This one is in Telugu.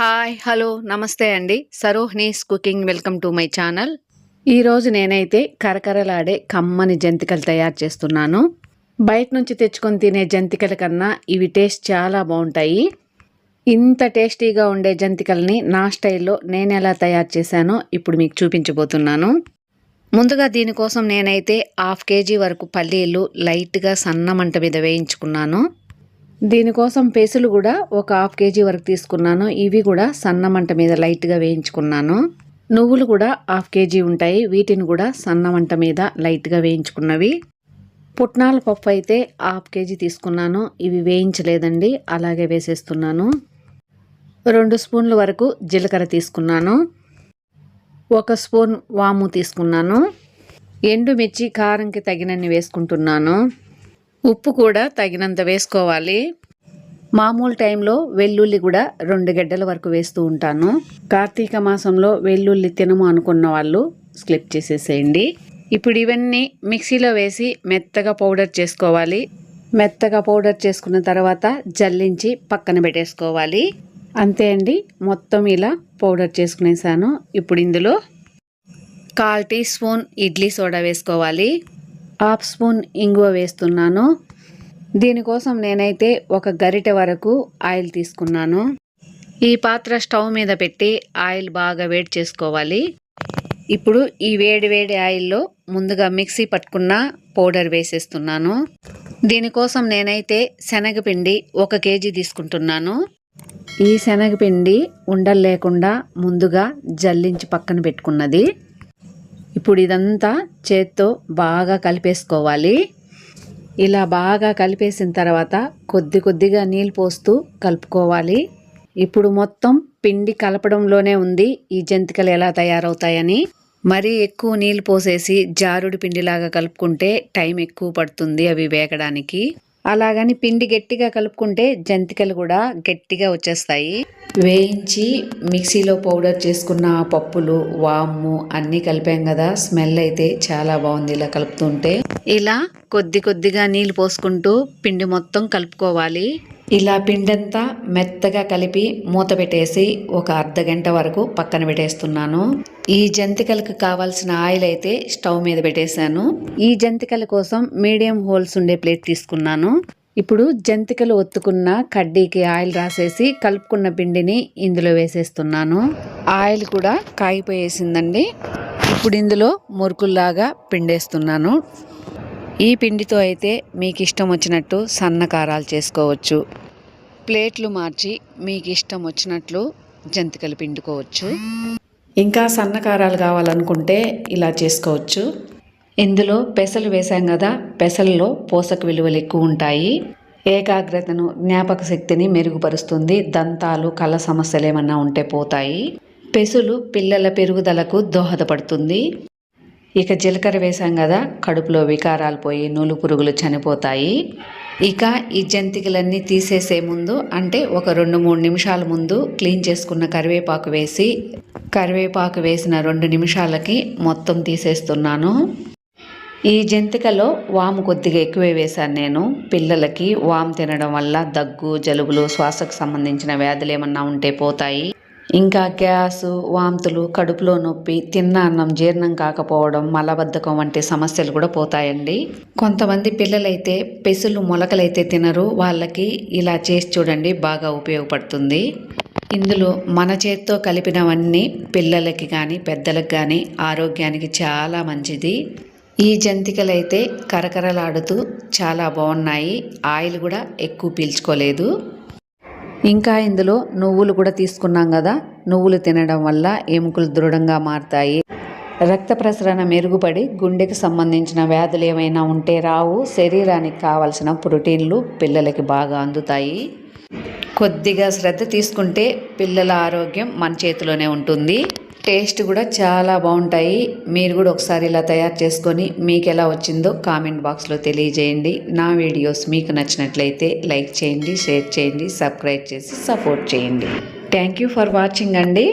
హాయ్ హలో నమస్తే అండి. సరోహ్నీస్ cooking welcome to my channel ఈరోజు నేనైతే కరకరలాడే కమ్మని జంతికలు తయారు చేస్తున్నాను. బయట నుంచి తెచ్చుకొని తినే జంతికల కన్నా ఇవి టేస్ట్ చాలా బాగుంటాయి. ఇంత టేస్టీగా ఉండే జంతికల్ని నా స్టైల్లో నేను ఎలా తయారు చేశానో ఇప్పుడు మీకు చూపించబోతున్నాను. ముందుగా దీనికోసం నేనైతే హాఫ్ కేజీ వరకు పల్లీలు లైట్గా సన్న మంట మీద వేయించుకున్నాను. దీనికోసం పెసులు కూడా ఒక హాఫ్ కేజీ వరకు తీసుకున్నాను. ఇవి కూడా సన్న మంట మీద లైట్గా వేయించుకున్నాను. నువ్వులు కూడా హాఫ్ కేజీ ఉంటాయి. వీటిని కూడా సన్న మంట మీద లైట్గా వేయించుకున్నవి. పుట్నాల పప్పు అయితే హాఫ్ కేజీ తీసుకున్నాను. ఇవి వేయించలేదండి. అలాగే వేసేస్తున్నాను. రెండు స్పూన్ల వరకు జీలకర్ర తీసుకున్నాను. ఒక స్పూన్ వాము తీసుకున్నాను. ఎండుమిర్చి కారంకి తగినన్ని వేసుకుంటున్నాను. ఉప్పు కూడా తగినంత వేసుకోవాలి. మామూలు టైంలో వెల్లుల్లి కూడా రెండు గడ్డల వరకు వేస్తూ ఉంటాను. కార్తీక మాసంలో వెల్లుల్లి తినము అనుకున్న వాళ్ళు స్లిప్ చేసేసేయండి. ఇప్పుడు ఇవన్నీ మిక్సీలో వేసి మెత్తగా పౌడర్ చేసుకోవాలి. మెత్తగా పౌడర్ చేసుకున్న తర్వాత జల్లించి పక్కన పెట్టేసుకోవాలి. అంతే అండి మొత్తం ఇలా పౌడర్ చేసుకునేసాను. ఇప్పుడు ఇందులో కాల్ టీ స్పూన్ ఇడ్లీ సోడా వేసుకోవాలి. హాఫ్ స్పూన్ ఇంగువ వేస్తున్నాను. దీనికోసం నేనైతే ఒక గరిటె వరకు ఆయిల్ తీసుకున్నాను. ఈ పాత్ర స్టవ్ మీద పెట్టి ఆయిల్ బాగా వేడి చేసుకోవాలి. ఇప్పుడు ఈ వేడి వేడి ఆయిల్లో ముందుగా మిక్సీ పట్టుకున్న పౌడర్ వేసేస్తున్నాను. దీనికోసం నేనైతే శనగపిండి ఒక కేజీ తీసుకుంటున్నాను. ఈ శనగపిండి ఉండలు లేకుండా ముందుగా జల్లించి పక్కన పెట్టుకున్నది. ఇప్పుడు ఇదంతా చేత్తో బాగా కలిపేసుకోవాలి. ఇలా బాగా కలిపేసిన తర్వాత కొద్ది కొద్దిగా నీళ్ళు పోస్తూ కలుపుకోవాలి. ఇప్పుడు మొత్తం పిండి కలపడంలోనే ఉంది ఈ జంతికలు ఎలా తయారవుతాయని. మరీ ఎక్కువ నీళ్ళు పోసేసి జారుడు పిండిలాగా కలుపుకుంటే టైం ఎక్కువ పడుతుంది అవి వేగడానికి. అలాగని పిండి గట్టిగా కలుపుకుంటే జంతికలు కూడా గట్టిగా వచ్చేస్తాయి. వేయించి మిక్సీలో పౌడర్ చేసుకున్న పప్పులు వాము అన్నీ కలిపాం కదా స్మెల్ అయితే చాలా బాగుంది ఇలా కలుపుతుంటే. ఇలా కొద్ది కొద్దిగా నీళ్ళు పోసుకుంటూ పిండి మొత్తం కలుపుకోవాలి. ఇలా పిండంతా మెత్తగా కలిపి మూత పెట్టేసి ఒక అర్ధ గంట వరకు పక్కన పెట్టేస్తున్నాను. ఈ జంతికలకు కావాల్సిన ఆయిల్ అయితే స్టవ్ మీద పెట్టేశాను. ఈ జంతికల కోసం మీడియం హోల్స్ ఉండే ప్లేట్ తీసుకున్నాను. ఇప్పుడు జంతికలు ఒత్తుకున్న కడ్డీకి ఆయిల్ రాసేసి కలుపుకున్న పిండిని ఇందులో వేసేస్తున్నాను. ఆయిల్ కూడా కాగిపోయేసిందండి. ఇప్పుడు ఇందులో మురుకుల్లాగా పిండేస్తున్నాను. ఈ పిండితో అయితే మీకు ఇష్టం వచ్చినట్టు సన్న కారాలు చేసుకోవచ్చు. ప్లేట్లు మార్చి మీకు ఇష్టం వచ్చినట్లు జంతికలు పిండుకోవచ్చు. ఇంకా సన్నకారాలు కావాలనుకుంటే ఇలా చేసుకోవచ్చు. ఇందులో పెసలు వేసాం కదా పెసల్లో పోషక విలువలు ఎక్కువ ఉంటాయి. ఏకాగ్రతను జ్ఞాపక శక్తిని మెరుగుపరుస్తుంది. దంతాలు కళ్ళ సమస్యలు ఏమన్నా ఉంటే పోతాయి. పెసులు పిల్లల పెరుగుదలకు దోహదపడుతుంది. ఇక జీలకర్ర వేసాం కదా కడుపులో వికారాలు పోయి నూలు పురుగులు చనిపోతాయి. ఇక ఈ జంతికలన్నీ తీసేసే ముందు అంటే ఒక రెండు మూడు నిమిషాల ముందు క్లీన్ చేసుకున్న కరివేపాకు వేసి కరివేపాకు వేసిన రెండు నిమిషాలకి మొత్తం తీసేస్తున్నాను. ఈ జంతికలో వాము కొద్దిగా ఎక్కువే వేశాను నేను. పిల్లలకి వాము తినడం వల్ల దగ్గు జలుబులు శ్వాసకు సంబంధించిన వ్యాధులు ఏమన్నా ఉంటే పోతాయి. ఇంకా గ్యాసు వాంతులు కడుపులో నొప్పి తిన్న అన్నం జీర్ణం కాకపోవడం మలబద్ధకం వంటి సమస్యలు కూడా పోతాయండి. కొంతమంది పిల్లలైతే పెసులు మొలకలైతే తినరు వాళ్ళకి ఇలా చేసి చూడండి బాగా ఉపయోగపడుతుంది. ఇందులో మన చేత్తో కలిపినవన్నీ పిల్లలకి కానీ పెద్దలకు కానీ ఆరోగ్యానికి చాలా మంచిది. ఈ జంతికలు అయితే కరకరలాడుతూ చాలా బాగున్నాయి. ఆయిల్ కూడా ఎక్కువ పీల్చుకోలేదు. ఇంకా ఇందులో నువ్వులు కూడా తీసుకున్నాం కదా. నువ్వులు తినడం వల్ల ఎముకలు దృఢంగా మారుతాయి. రక్త ప్రసరణ మెరుగుపడి గుండెకి సంబంధించిన వ్యాధులు ఏమైనా ఉంటే రావు. శరీరానికి కావలసిన ప్రోటీన్లు పిల్లలకి బాగా అందుతాయి. కొద్దిగా శ్రద్ధ తీసుకుంటే పిల్లల ఆరోగ్యం మన చేతిలోనే ఉంటుంది. టేస్ట్ కూడా చాలా బాగుంటాయి. మీరు కూడా ఒకసారి ఇలా తయారు చేసుకొని మీకు ఎలా వచ్చిందో కామెంట్ బాక్స్లో తెలియజేయండి. నా వీడియోస్ మీకు నచ్చినట్లయితే లైక్ చేయండి షేర్ చేయండి సబ్స్క్రైబ్ చేసి సపోర్ట్ చేయండి. థ్యాంక్ యూ ఫర్ వాచింగ్ అండి.